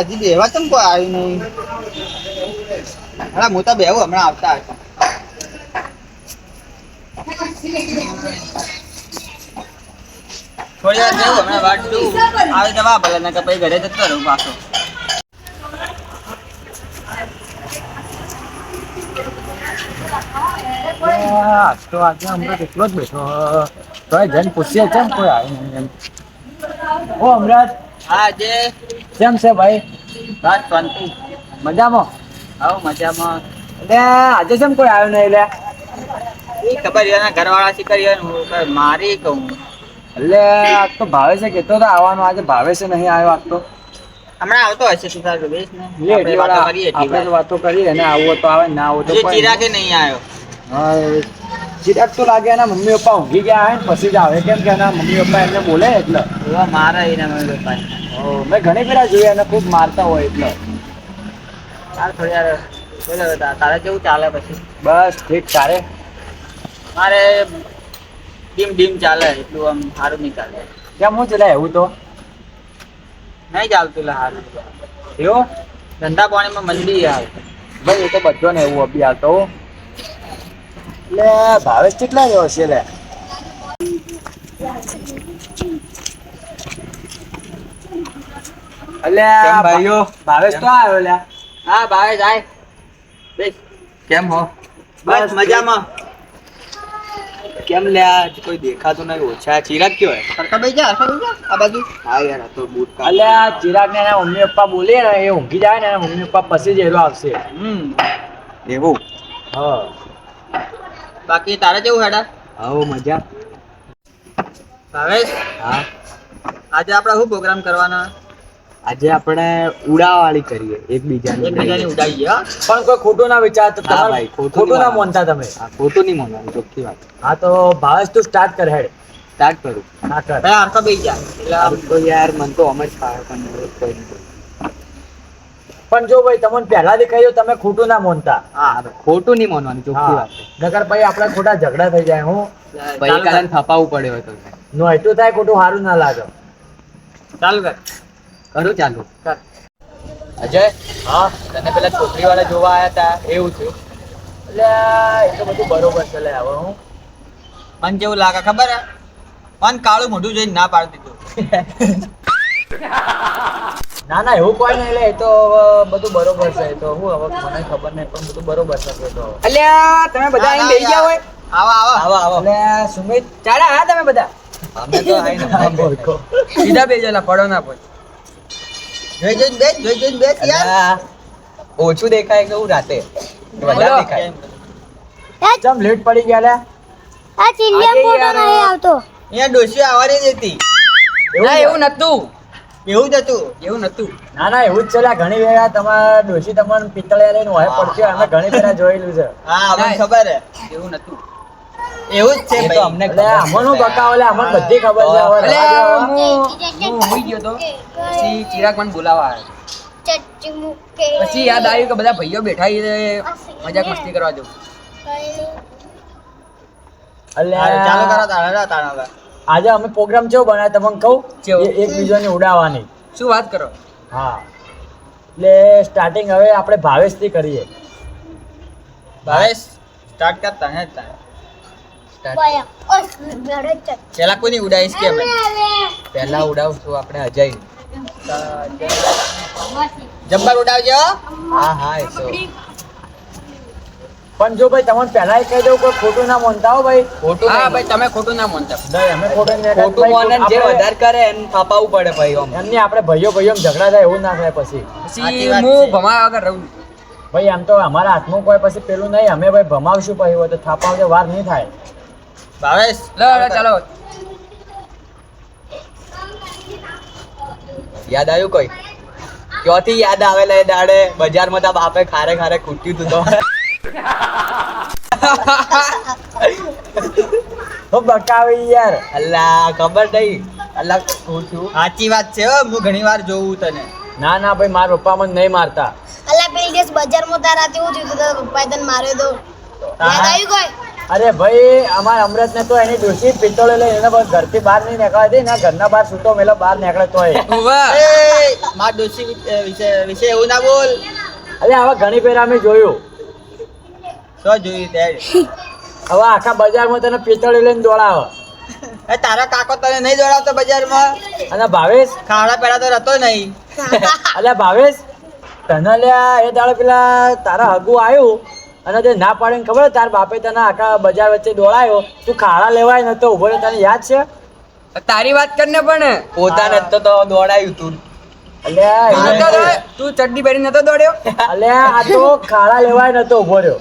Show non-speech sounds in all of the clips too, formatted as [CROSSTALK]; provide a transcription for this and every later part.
હજી બેવા ચમ કોઈ આવ્યું નહીં? અલા હું તો બેવું હમણાં આવતા હશે. થોડી વાર બેહું હમણાં વાટ જોઉં આવે તો વાહ ભલે નકર પછી ઘરે જતો રહું પાછો. આજ તો આજે હમણાં કેટલો જ બેઠો. તો જઈને પૂછીએ કેમ કોઈ આવ્યું નહીં એમ. ઓ અમરાજ. હા જે? કેમ છે ભાઈ? વાત શાંતિ. મજામાં? આવો મજામાં. એટલે આજે કેમ કોઈ આવ્યો નહીં એટલે એ ખબર એના ઘરવાળા શી કરી હું મારી કહું. એટલે આજ તો ભાવે છે કેતો તો આવવાનો આજે ભાવે છે નહીં આવ્યો આજ તો. હમણાં આવતો હશે સુધાર રૂપેશ બેસ ને. આપણે વાતો કરીએ આપણે. વાતો કરીએ અને આવો તો આવે ના આવો તો ચિરાગે નહીં. આવ્યો. હા, ચિરાગ તો લાગે એના મમ્મી પપ્પા ઊંઘી ગયા હોય પછી જ આવે. કેમ કે એના મમ્મી પપ્પા એમને બોલે એટલે. એવા મારે એના મમ્મી પપ્પા ઓ, મેં ઘણી પેલા જોયા એને ખૂબ મારતા હોય એટલે. ચાલ થોડી યાર બોલે તારે કેવું ચાલે પછી? બસ ઠીક તારે? મારે ડીમ ડીમ ચાલે એટલું આમ સારું નહીં ચાલે. કેમ હું ચલા એવું તો? નહીં ચાલતું લે સારું એવું? ધંધા પાણીમાં મંદી આવે ભાઈ એ તો બધો ને એવું અભી હો. એટલે ભાવેશ કેટલા રહ્યો છે લે અલ્યા કેમ ભાઈઓ? ભાવેશ તો આવ્યો લે હા ભાવેશ આય. બેસ. કેમ હો? બસ મજામાં. કેમ લ્યા કોઈ દેખાતો નહીં. ઓછા ચિરાગ કયો હે? સરખા ભાઈ જા આ બાજુ. હા યાર આ તો બૂટ અલ્યા ચિરાગ ને એના મમ્મી પપ્પા બોલે ને એ ઊંઘી જાય ને એના મમ્મી પપ્પા પછી જ એરો આવશે. હમ. એવું? હા. બાકી તારે કેવું હેડા? આવો મજા. ભાવેશ હા. આજે આપણે શું પ્રોગ્રામ કરવાનો? આજે આપણે ઉડાવાળી કરીએ એકબીજાની એકબીજાની ઉડાઈએ હા? પણ કોઈ ખોટું ના વિચારતો હા ભાઈ, ખોટું ના માનતા તમે. હા ખોટું નહીં માનવાનું ચોખ્ખી વાત. હા તો ભાવેશ તું સ્ટાર્ટ કર હેડ. સ્ટાર્ટ કરું. હા કર. ભાઈ આખા બેસી જા. એટલે તો યાર મન તો અમે જ કોઈ નહીં પણ જો ભાઈ તમને પહેલા દેખાય તમે ખોટું ના માનતા. હા ખોટું નહીં માનવાનું ચોખ્ખી વાત નકર ભાઈ આપણે ખોટા ઝઘડા થઈ જાય હું. ભાઈ કારણ થપાવું થપાવવું હતો હોય તો. નો એટલું થાય ખોટું સારું ના લાગે. ચાલુ કર કરું ચાલુ. કર અજય? હા? તને પેલા છોકરી વાળા જોવા આવ્યા હતા એવું છે? એટલે એ તો બધું બરોબર છે લે હવે હું. મને કેવું લાગે ખબર હે? મને કાળું મોઢું જોઈને ના પાડી દીધું. [LAUGHS] ના ના એવું કોઈ નહીં લે એ તો બધું બરોબર છે તો હું હવે મને ખબર નહીં પણ બધું બરોબર છે તો. અલ્યા તમે બધા અહીં લઈ ગયા હોય? આવા આવા. આવા આવા. એટલે સુમિત ચાલે હા તમે બધા? અમે તો આઈને. સીધા બેજેલા પડો ના પડો. જોઈ જોઈને બેસ જોઈ જોઈને બેસ યાર. ઓછું દેખાય કેવું રાતે? વધારે દેખાય. જમ લેટ પડી ગયા લે? આ આજે ફોટો યાર- આવતો. અહીંયા ડોશી આવવાની જ હતી. ના એવું નતું. એવું જ હતું. એવું નતું ના ના એવું જ છે. ઘણી વેળા તમારા ડોશી તમને પિત્તળિયા લઈને હોય પડશે. અમે ઘણી વેળા જોયેલું છે. હા અમને ખબર હે. એવું નતું એવું જ છે ભાઈ. અમને એટલે બકાવ લે અમને બધી ખબર છે હવે. હું હોઈ ગયો તો પછી ચિરાગ મને બોલાવા આવ્યો પછી યાદ આવ્યું કે બધા ભાઈઓ બેઠા છે મજાક મસ્તી કરવા જવું. અલ્યા, ચાલુ કરો તારે તારે હવે. આજે અમે પ્રોગ્રામ કેવો બનાવ્યો તમને કહું છે એકબીજાને ઉડાવવાની. શું વાત કરો? હા. એટલે સ્ટાર્ટિંગ હવે આપણે ભાવેશથી કરીએ. ભાવેશ સ્ટાર્ટ કરતા હે પેલા કોની ઉડાવીશ કે પહેલા ઉડાવશું આપણે અજય જબ્બર ઉડાવજો હા. હા એ તો. પણ જો ભાઈ તમને પહેલા કહી દઉં કે ખોટું ના માનતા હો ભાઈ. ખોટું હા ભાઈ તમે ખોટું ના માનતા. નહીં અમે ખોટું નહીં ખોટું ભાઈ, માને જે વધારે કરે એમ થાપાવવું પડે ભાઈ એમની આપણે ભાઈઓ ભાઈઓ ઝઘડા થાય એવું ના થાય પછી. પછી હું ભમા વગર રહું. ભાઈ આમ તો અમારા હાથમાં કોઈ પછી પેલું નહીં. અમે ભાઈ ભમાવશું પછી હોય તો થાપાવજો વાર નહીં થાય. ભાવેશ ચાલો. યાદ આવ્યું કોઈ? ક્યોથી યાદ આવેલા એ દાડે? બજારમાં તા બાપે ખારે ખારે ખૂટ્યું તો તો. [LAUGHS] બકાવી યાર. અલ્લા ખબર નહીં. અલ્લા હું છું સાચી વાત છે હો હું ઘણી વાર જોઉં તને. ના ના ભાઈ મારા પપ્પા મને નહીં મારતા. અલ્લા પેલી દિવસ બજારમાં તારા તેવું થયું તારા પપ્પાએ તને માર્યો તો. યાદ આવી ગઈ અરે ભાઈ અમારા અમૃત ને તો એની ડોસી પિત્તળે લઈ એને બસ ઘરથી બહાર નહીં નીકળવા દે ને ઘરના બહાર સૂતો મેલો બહાર નીકળે તો એ. માર ડોશી વિશે વિશે એવું ના બોલ. અરે હવે ઘણી ફેર અમે જોયું. શું જોયું તે. હવે આખા બજારમાં તને પિત્તળે લઈને દોડાવે. એ તારા કાકો તને નહીં દોડાવતો બજારમાં? અને ભાવેશ? ખાણા પેલા તો રહેતો નહીં. [LAUGHS] અલ્યા ભાવેશ તને લ્યા એ દાડો પેલા તારા હગુ આવ્યું અને તે ના પાડીને ખબર તાર બાપે તને આખા બજાર વચ્ચે દોડાયો? તું ખાડા લેવાય નતો ઊભો તને યાદ છે? તારી વાત કરને પણ. પોતાને તો દોડાયું તું. અલ્યા તું ચડ્ડી પહેરી નતો દોડ્યો? અલ્યા આ તો ખાડા લેવાય નતો ઊભો રહ્યો.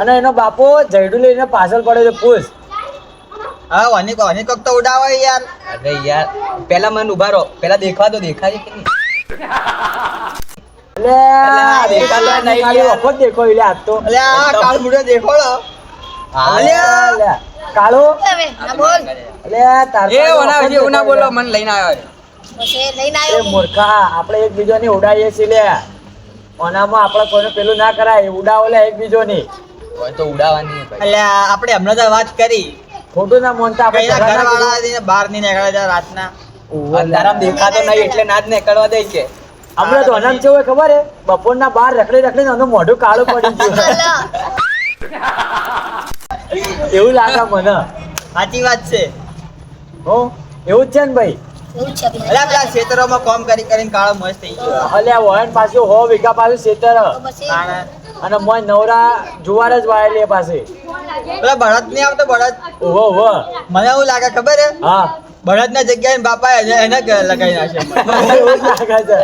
અને એનો બાપો જયડું લઈને પાછળ પડ્યો છે પૂછ. હા વાની વાની કોક તો ઉડાવે યાર. અરે યાર પેલા મને ઊભા રહો. પેલા દેખવા તો દેખાય કે નહીં? આપડે દેખાતો નહીં ખાલી યાર. વખત દેખો એટલે આજ તો. અલે આ કાળ મુડ્યો દેખો લો. અલ્યા, અલ્યા. કાળો. હવે ના બોલ. અલ્યા તાર એ પાસે ઓના વખત વિશે એવું ના દેખો બોલો એટલે. મને લઈને આવ્યો. છે. પછી લઈને એ આવ્યો મૂર્ખા આપણે એકબીજાને ઉડાડીએ છીએ લે. ઓનામાં આપડે કોઈને પેલું ના કરાય ઉડાવો લે એકબીજોની. હોય તો ઉડાવવાની છે એટલે આપણે હમણાં તો વાત કરી. ખોટું ના મોનતા આપણે ઘરવાળા બહાર નહીં નીકળે છે રાતના. અંધારામ દેખાતો નહીં એટલે ના જ નીકળવા દે છે હમણાં તો અનામ કેવું ખબર હે? બપોરના બાર રખડી રખડી એનું મોઢું કાળું પડી ગયું. એવું લાગે મને. સાચી વાત છે. હો? એવું જ છે ને ભાઈ? છે. અલ્યા પેલા ખેતરોમાં કામ કરી કરીને કાળો મસ્ત થઈ ગયો. અલ્યા વહન પાછું હો વીઘા પાછું તાણે. અને મોય નવરા જુવાર જ વાયેલી એ પાસે પેલા ભરત નહીં આવતો ભરત. ઓહો ઓહો [LAUGHS] મને એવું લાગે ખબર હે હા. ભરત ના જગ્યાએ બાપા એને લગાઈ નાખે એવું લાગે છે.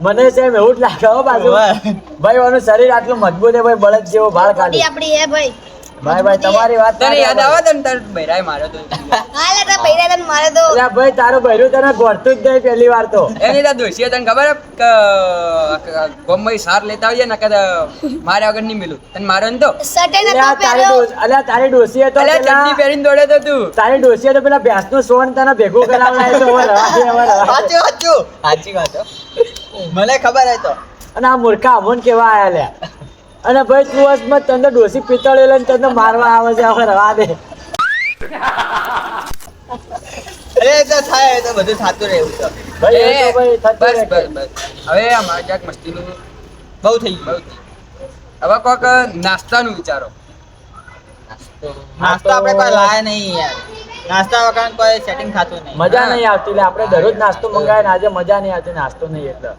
મને સેમ એવું જ લાગે હો પાછું. વાહ. ભાઈ એનું શરીર આટલું મજબૂત હે ભાઈ બળદ જેવો ભાળ બોડી ખાલી. આપડી હે ભાઈ. ભાઈ ભાઈ તમારી વાત તને યાદ આવે. આવે તને તાર માર્યો તો? હાલે તને અલ્યા ભાઈ તારું બૈરું તને ગોળતું જ નહીં પહેલી વાર તો. એની તાર દોશીએ તને ખબર કે ગોમમાં સાર લેતા આવીએ ને કે મારે વગર નહીં મિલું. તને માર્યો ને તો? સટે નતો અલ્યા તારી પહેર્યો. અલ્યા તારી ડોસીએ તો અલ્યા પેલા- ચડ્ડી પહેરીને દોડે તો તું. તારી ડોસીએ તો પેલા ભેંસનું સોન તને ભેગું કરાવડાય તો. સાચું સાચું. સાચી વાત મને ખબર હે તો. અને આ મૂર્ખા અમોન કેવા આયા લ્યા. અને ભાઈ તું વર્ષમાં તને ડોસી પિત્તળ લઈને તને મારવા આવે છે હવે રવા દે. અરે એ તો થાય એ તો બધું થતું રહેવું તો ભાઈ એ, એ તો ભાઈ થતું બસ બસ હવે આ મારે ક્યાંક મસ્તીનું બહુ થઈ ગયું. હવે કોક નાસ્તાનું વિચારો. નાસ્તો. આપણે કોઈ લાયા નહીં યાર. નાસ્તા વગર કોઈ સેટિંગ થતું નહીં. મજા નહીં આવતી એટલે આપણે દરરોજ નાસ્તો મંગાવીને આજે મજા નહીં આવતી નાસ્તો નહીં એટલે.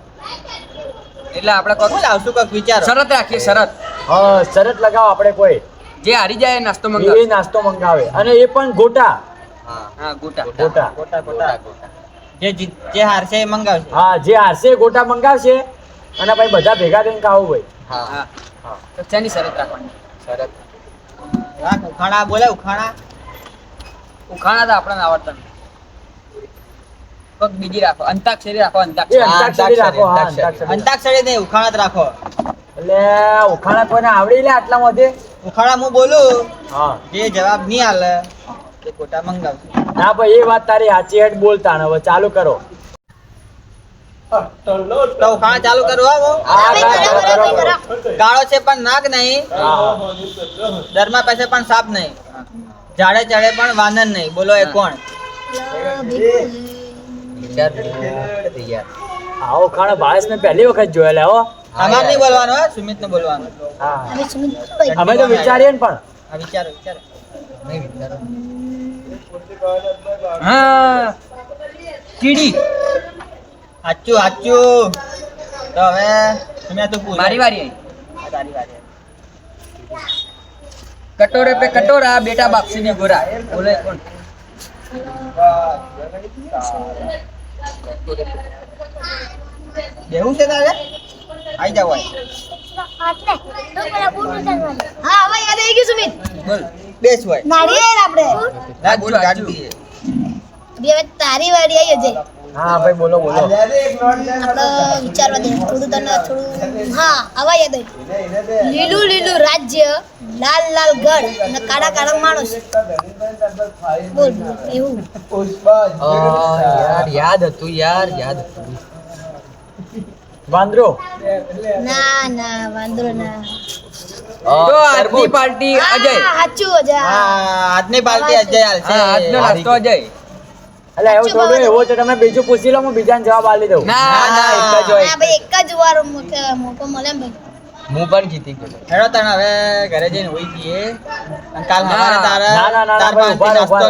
એટલે આપણે કોક આવશું કોક વિચાર? શરત રાખીએ શરત. હા શરત લગાવો આપણે કોઈ. જે હારી જાય એ નાસ્તો એ નાસ્તો મંગાવે. અને એ પણ ગોટા. હા ગોટા. ગોટા. ગોટા ગોટા. જે જે હારશે એ મંગાવશે. હા જે હારશે ગોટા મંગાવશે અને ભાઈ બધા ભેગા થઈને ખાવું ભાઈ હા. હા. તો શેની શરત રાખવાની? શરત. રાખ ઉખાણા બોલે ઉખાણા. ઉખાણા તો આપણને આવડતા નથી. કોક બીજી રાખો. અંતાક્ષરી રાખો અંતાક્ષરી. અંતાક્ષરી રાખો અંતાક્ષરી. નહીં ઉખાણા રાખો. એટલે ઉખાણા કોઈને આવડી લે આટલામાંથી ઉખાણા હું બોલું? હા. જે જવાબ નહીં આલે તે ખોટા મંગાવશે. ના ભાઈ એ વાત તારી સાચી હેડ બોલતા ને હવે ચાલુ કરો. તો ચાલુ કરવા. કાળો છે પણ નાગ નહીં. હા. દરમાં પાસે પણ સાપ નહીં. ઝાડે ચડે પણ વાનર નહીં. બોલો એ કોણ? વિચાર ગયા આવો ખાણો ભાવેશ મેં પહેલી વખત જોયેલા હો. અમારે નહીં બોલવાનું હા સુમિત ને બોલવાનું. હા. સુમિત અમે તો વિચારીએ ને પણ. હા વિચારો વિચારો. નહીં વિચારો. હા કીડી. સાચું સાચું તો હવે તમે તો પૂછ. મારી વારી આવી તારી વારી કટોરે પે કટોરા બેટા બાપસી ને ગોરા બોલે કોણ? બેહું છે તારે? આઈ જાવ. હા હવે યાદ આવી ગયું સુમિત. બોલ બેસ હોય. નારિયેળ આપણે. ના બોલ ગાડી. બી હવે તારી વાડી આવી અજય હા ભાઈ બોલો બોલો. આપણે વિચારવા દે થોડું તને થોડું હા આવા યાદ આવી. લીલું લીલું રાજ્ય. લાલ લાલ ઘર અને કાળા કાળા માણસ. બોલ એવું. યાર યાદ હતું યાર યાદ હતું. વાંદરો? ના ના વાંદરો ના. તો આજની પાર્ટી અજય. હા, સાચું અજય. આજની પાર્ટી અજય હાલશે. આજનો નાસ્તો અજય. એટલે એવું થોડું બાબત. તો તમે બીજું પૂછી લો હું બીજાને જવાબ આપી દઉં. ના ના એક જ હોય. હા એક જ વાર મોકો મોકો મળે ભાઈ. હું પણ જીતી ગયો. હેડો તને હવે ઘરે જઈને હોઈ જઈએ. અને કાલ ના. સવારે તારા ના ના ના તાર ના ઊભા નાસ્તો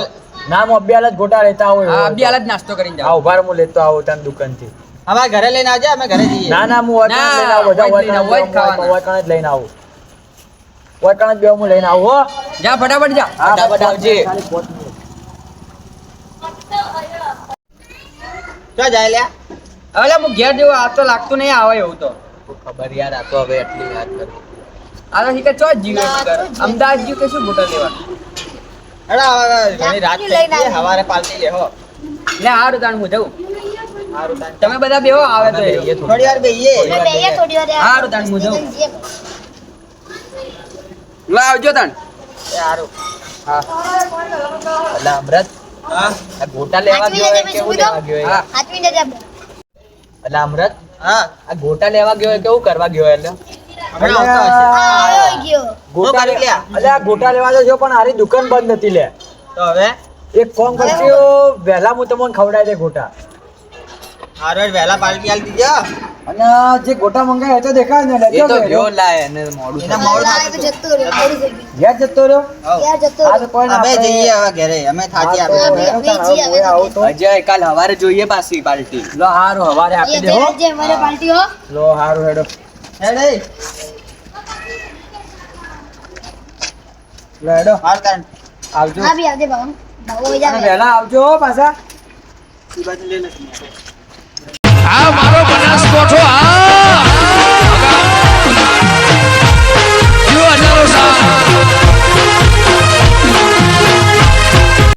નામ અબ્યાલ જ ગોટા લેતા હોય અબ્યાલ જ નાસ્તો કરીને જાવ ઊભા હું લેતો આવું તને દુકાનથી. અમારા ઘરે લઈને આવજે અમે ઘરે જઈએ. ના ના હું વળકણ લઈને આવું બધા વળકણ જ લઈને આવું. વળકણ જ બે હું લઈને આવું હો. જા ફટાફટ જા. ફટાફટ આવજે. ચો જાય લ્યા. હવે હું ઘેર જેવું આ તો લાગતું નહીં આવે એવું તો. ખબર યાર આ તો હવે એટલી વાત કરી. આ તો શીખે ચો જીવે. અમદાવાદ જીવ કે શું બોટલ લેવા? હેડો ઘણી રાત થઈ લઈને. સવારે પાર્ટી લેહો લે હારું તાણ હું જઉં. તમે બધા બેહો આવે તો થોડી વાર બેહીએ. થોડી વાર હારું, તાણ હું જઉં. લા આવજો તાણ. એ હા. એટલે અમૃત. હા? ગોટા લેવા ગયો લેજે, કેવું લેવા ગયો હા. હાથમી જજે આપણે. એટલે અમૃત? હા. આ ગોટા લેવા ગયો હોય કેવું કરવા ગયો એટલે? ગોટા? એટલે આ ગોટા લેવા તો જો પણ આરી દુકાન બંધ નથી લે. તો હવે? એક કોમ કરજો વહેલા હું તમને ખવડાવી દે ગોટા. હારો વહેલા પાર્ટી આલી દીજો. અને જે ગોટા મંગાય એ તો દેખાય ને એ તો ગયો લાય અને મોડું એના મોડું લાય જતો રહ્યો ઘેર જતો રહ્યો? ઘેર જતો રહ્યો? કોઈ અમે જઈએ હવે ઘરે અમે થાકી આવે અમે હવે હવે તો અજય કાલ હવારે જોઈએ પાછી પાર્ટી લો હારું હવારે આપી દેવો દે જે અમારે પાર્ટી હો. લો હારું હેડો. હેડે. લો હેડો. હાર તાન આવજો. હા આવજે બાબા. બાબુ અને જાય વેલા આવજો હો પાછા. ઈ બાજુ લઈ લે. આ